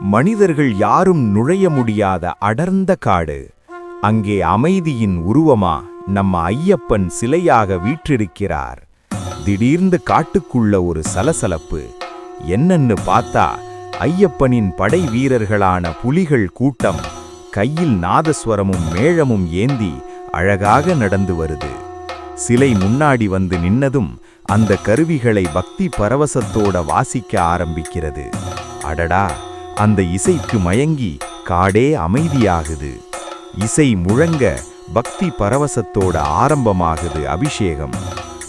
மனிதர்கள் யாரும் நுழைய முடியாத அடர்ந்த காடு. அங்கே அமைதியின் உருவமா நம்ம ஐயப்பன் சிலையாக வீற்றிருக்கிறார். திடீர்ந்து காட்டுக்குள்ள ஒரு சலசலப்பு. என்னன்னு பார்த்தா ஐயப்பனின் படை வீரர்களான புலிகள் கூட்டம் கையில் நாதஸ்வரமும் மேளமும் ஏந்தி அழகாக நடந்து வருது. சிலை முன்னாடி வந்து நின்னதும் அந்த கருவிகளை பக்தி பரவசத்தோட வாசிக்க ஆரம்பிக்கிறது. அடடா! அந்த இசைக்கு மயங்கி காடே அமைதியாகுது. இசை முழங்க பக்தி பரவசத்தோட ஆரம்பமாகுது அபிஷேகம்.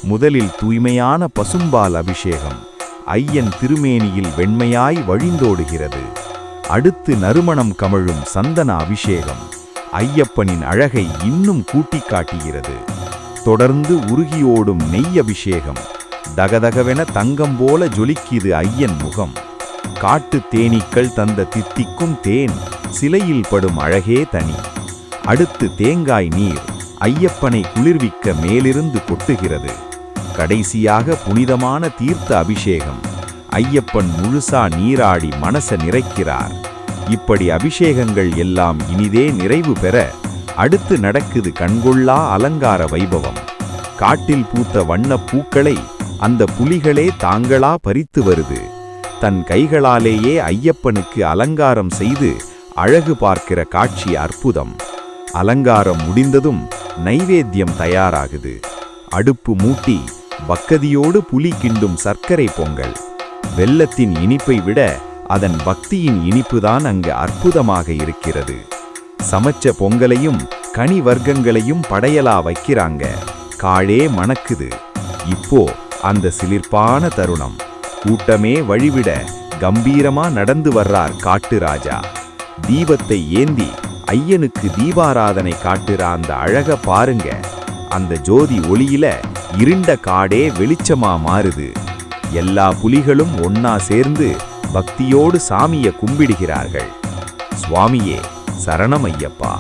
முதலில் தூய்மையான பசும்பால் அபிஷேகம். ஐயன் திருமேனியில் வெண்மையாய் வழிந்தோடுகிறது. அடுத்து நறுமணம் கமழும் சந்தன அபிஷேகம். ஐயப்பனின் அழகை இன்னும் கூட்டி காட்டுகிறது தொடர்ந்து உருகியோடும் நெய் அபிஷேகம். தகதகவென தங்கம் போல ஜொலிக்குது ஐயன் முகம். காட்டு தேனீக்கள் தந்த தித்திக்கும் தேன் சிலையில் படும் அழகே தனி. அடுத்து தேங்காய் நீர் ஐயப்பனை குளிர்விக்க மேலிருந்து கொட்டுகிறது. கடைசியாக புனிதமான தீர்த்த அபிஷேகம். ஐயப்பன் முழுசா நீராடி மனச நிறைக்கிறார். இப்படி அபிஷேகங்கள் எல்லாம் இனிதே நிறைவு பெற அடுத்து நடக்குது கண்கொள்ளா அலங்கார வைபவம். காட்டில் பூத்த வண்ணப் பூக்களை அந்த புலிகளே தாங்களா பறித்து வருது. தன் கைகளாலேயே ஐயப்பனுக்கு அலங்காரம் செய்து அழகு பார்க்கிற காட்சி அற்புதம். அலங்காரம் முடிந்ததும் நைவேத்தியம் தயாராகுது. அடுப்பு மூட்டி பக்கதியோடு புலி கிண்டும் சர்க்கரை பொங்கல். வெள்ளத்தின் இனிப்பை விட அதன் பக்தியின் இனிப்புதான் அங்கு அற்புதமாக இருக்கிறது. சமைச்ச பொங்கலையும் கனி வர்க்கங்களையும் படையலா வைக்கிறாங்க. காழே மணக்குது. இப்போ அந்த சிலிர்ப்பான தருணம். கூட்டமே வழிவிட கம்பீரமா நடந்து வர்றார் காட்டு ராஜா தீபத்தை ஏந்தி ஐயனுக்கு தீபாராதனை காட்டுற அந்த அழக பாருங்க. அந்த ஜோதி ஒளியில இருண்ட காடே வெளிச்சமா மாறுது. எல்லா புலிகளும் ஒன்னா சேர்ந்து பக்தியோடு சாமிய கும்பிடுகிறார்கள். சுவாமியே சரணம் ஐயப்பா.